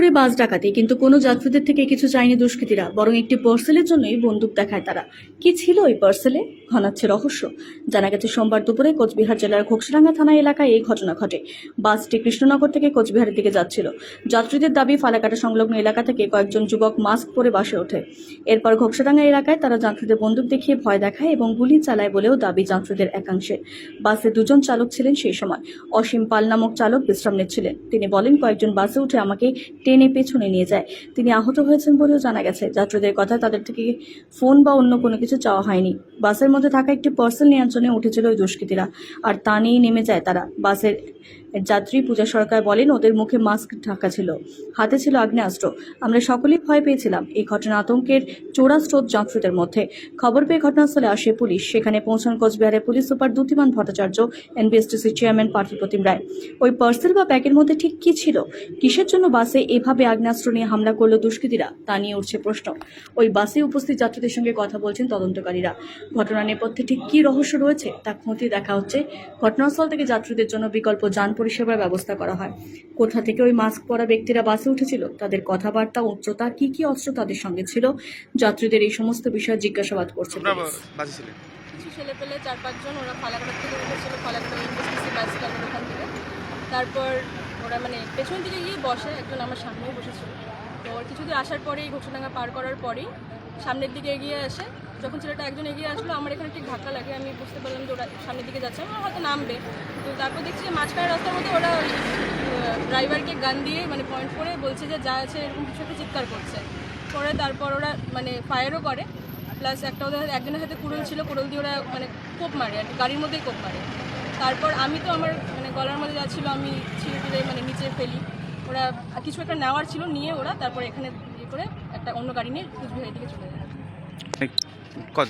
দুপুরে বাস ডাকাতি, কিন্তু কোনো যাত্রীদের থেকে কিছু চায়নি দুষ্কৃতীরা, বরং একটি পার্সেলের জন্যই বন্দুক দেখায় তারা। কি ছিল ওই পার্সেলে? ঘনাচ্ছে রহস্য। জানা গেছে, সোমবার দুপুরে কোচবিহার জেলার ঘোকসরাঙ্গা থানা এলাকায় এই ঘটনা ঘটে। বাসটি কৃষ্ণনগর থেকে কোচবিহারের দিকে যাচ্ছিল। যাত্রীদের দাবি, ফালাকাটা সংলগ্ন এলাকা থেকে কয়েকজন যুবক মাস্ক পরে বাসে ওঠে। এরপর ঘোকসরাঙ্গা এলাকায় তারা যাত্রীদের বন্দুক দেখিয়ে ভয় দেখায় এবং গুলি চালায় বলেও দাবি যাত্রীদের একাংশে। বাসে দুজন চালক ছিলেন সেই সময়। অসীম পাল নামক চালক বিশ্রাম নিচ্ছিলেন। তিনি বলেন, কয়েকজন বাসে উঠে আমাকে টেনে পেছনে নিয়ে যায়। তিনি আহত হয়েছেন বলেও জানা গেছে। যাত্রীদের কথা তাদের থেকে ফোন বা অন্য কোনো কিছু চাওয়া হয়নি। বাসের মধ্যে থাকা একটি পার্সেল নিয়ন্ত্রণে উঠেছিল ওই দুষ্কৃতীরা। আর তা নিয়েই নেমে যায় তারা। বাসের যাত্রী পূজা সরকার বলেন, ওদের মুখে মাস্ক ঢাকা ছিল। হাতে ছিল আগ্নেয়াস্ত্র। আমরা সকলেই ভয় পেয়েছিলাম এই ঘটনা আতঙ্কের চোরা স্রোত যাত্রীদের মধ্যে। খবর পেয়ে ঘটনাস্থলে আসে পুলিশ। সেখানে পৌঁছান কোচবিহারের police super Dyutiman Bhattacharya, NBSTC chairman Parthapratim Roy. ওই পার্সেল বা ব্যাগের মধ্যে ঠিক কি ছিল? কিসের জন্য বাসে এভাবে আগ্নেয়াস্ত্র নিয়ে হামলা করল দুষ্কৃতীরা? তা নিয়ে উঠছে প্রশ্ন। ওই বাসে উপস্থিত যাত্রীদের সঙ্গে কথা বলছেন তদন্তকারীরা। ঘটনার নেপথ্যে ঠিক কী রহস্য রয়েছে তা খতিয়ে দেখা হচ্ছে। ঘটনাস্থল থেকে যাত্রীদের জন্য বিকল্প যান পরিষেবার ব্যবস্থা করা হয়। কোথা থেকে ওই মাস্ক পরা ব্যক্তিরা বাসে উঠেছিল তাদের কথাবার্তা উচ্চতা কি কি অস্ত্র তাদের সঙ্গে ছিল যাত্রীদের এই সমস্ত বিষয়ে জিজ্ঞাসাবাদ করছে কিছু ছেলে? পেলে চার পাঁচজন ওরা থেকে উঠেছিল ফালাকাটা ইন্ডাস্ট্রিসি বাস স্ট্যান্ডের ওখান থেকে। তারপর ওরা মানে পেছন দিকে গিয়ে বসে একজন আমার সামনেও বসেছিল। তো ওর কিছুদূর আসার পরেই ঘোষণাঙ্গা পার করার পরেই সামনের দিকে এগিয়ে আসে। যখন ছেলেটা একজন এগিয়ে আসলো, আমার এখানে ঠিক ধাক্কা লাগে। আমি বুঝতে পারলাম যে ওরা সামনের দিকে যাচ্ছে আমার হয়তো নামবে। তো তারপর দেখছি যে মাঝখানে রাস্তার মধ্যে ওরা ড্রাইভারকে গান দিয়ে মানে পয়েন্ট করে বলছে যে যা আছে এরকম কিছু একটা চিৎকার করছে। পরে তারপর ওরা মানে ফায়ারও করে। প্লাস একটা ওদের একজনের হাতে কুড়ল ছিল, কুড়ল দিয়ে ওরা মানে কোপ মারে, আর গাড়ির মধ্যেই কোপ মারে। তারপর আমি তো আমার মানে গলার মধ্যে যা ছিল, আমি ছিঁড়ে মানে নিচে ফেলি। ওরা কিছু একটা নেওয়ার ছিল, নিয়ে ওরা তারপর এখানে করে একটা অন্য গাড়ি নিয়ে কুচবিহারের দিকে চলে যায়।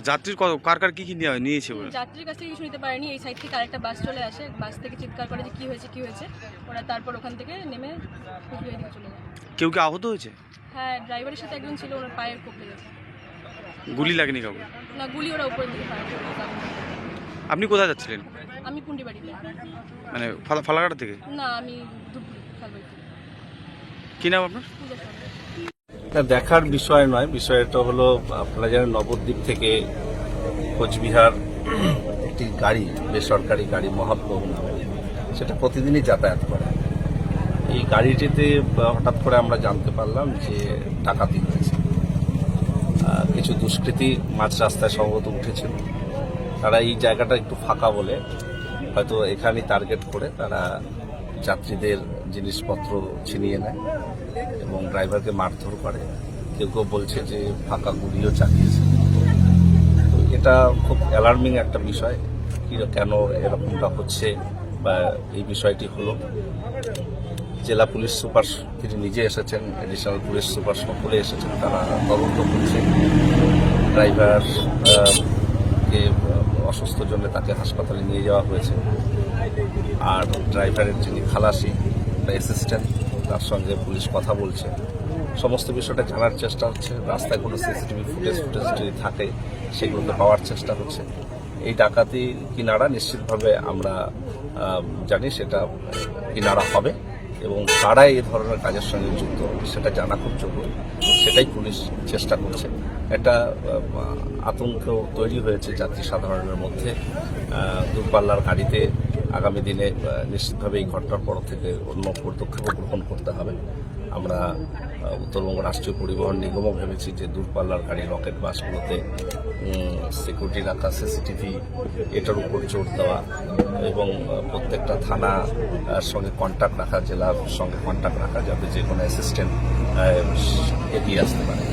যাত্রীর কার কার কি কি নেওয়া নিয়েছে যাত্রীর কাছ থেকে কিছু নিতে পারেনি। এই সাইড থেকে আরেকটা বাস চলে আসে। বাস থেকে চিৎকার করে যে কী হয়েছে কী হয়েছে। ওরা তারপর ওখান থেকে নেমে কুচবিহারের দিকে চলে যায়। কেউ কি আহত হয়েছে? হ্যাঁ ড্রাইভারের সাথে একজন ছিল ওনার পায়ের কোপ লেগেছে গুলি লাগেনি কাউকে? না গুলি ওরা উপরের দিকে আপনি কোথায় যাচ্ছিলেন? আমি পুন্ডি বাড়িতে মানে ফালা- ফালাকাটা থেকে? না আমি কি নাম আপনার? না, দেখার বিষয় নয়। বিষয়টা হলো আপনারা জানেন নবদ্বীপ থেকে কোচবিহার একটি গাড়ি বেসরকারি গাড়ি মহাপ্রভু নামে সেটা প্রতিদিনই যাতায়াত করে। এই গাড়িটিতে হঠাৎ করে আমরা জানতে পারলাম যে ডাকাতি হয়েছে। কিছু দুষ্কৃতী মাঝ রাস্তায় সম্ভবত উঠেছিল। তারা এই জায়গাটা একটু ফাঁকা বলে হয়তো এখানেই টার্গেট করে তারা যাত্রীদের জিনিসপত্র ছিনিয়ে নেয়। এবং ড্রাইভারকে মারধর করে। কেউ কেউ বলছে যে ফাঁকা গুলিও চালিয়েছে। তো এটা খুব অ্যালার্মিং একটা বিষয়, কি কেন এরকমটা হচ্ছে বা এই বিষয়টি হলো। জেলা পুলিশ সুপার তিনি নিজে এসেছেন এডিশনাল পুলিশ সুপার সকলে এসেছেন, তারা তদন্ত করছে। ড্রাইভার কে অসুস্থ জন্য তাকে হাসপাতালে নিয়ে যাওয়া হয়েছে। আর ড্রাইভারের যিনি খালাসি বা অ্যাসিস্ট্যান্ট তার সঙ্গে পুলিশ কথা বলছে। সমস্ত বিষয়টা জানার চেষ্টা হচ্ছে। রাস্তায় কোনো সিসিটিভি ফুটেজ ফুটেজ যদি থাকে, সেগুলোকে পাওয়ার চেষ্টা হচ্ছে। এই ডাকাতি কিনারা নিশ্চিতভাবে আমরা জানি সেটা কিনারা হবে এবং কারা এই ধরনের কাজের সঙ্গে যুক্ত। সেটা জানা খুব জরুরি। সেটাই পুলিশ চেষ্টা করছে। একটা আতঙ্ক তৈরি হয়েছে যাত্রী সাধারণের মধ্যে। দূরপাল্লার গাড়িতে আগামী দিনে নিশ্চিতভাবে এই ঘটনার পর থেকে অন্য পদক্ষেপ গ্রহণ করতে হবে। আমরা উত্তরবঙ্গ রাষ্ট্রীয় পরিবহন নিগমও ভেবেছি যে দূরপাল্লার গাড়ি, রকেট বাসগুলোতে সিকিউরিটি রাখা সিসিটিভি এটার উপর জোর দেওয়া এবং প্রত্যেকটা থানা সঙ্গে কন্ট্যাক্ট রাখা, জেলার সঙ্গে কন্ট্যাক্ট রাখা যাতে যে কোনো অ্যাসিস্ট্যান্ট এগিয়ে আসতে পারে।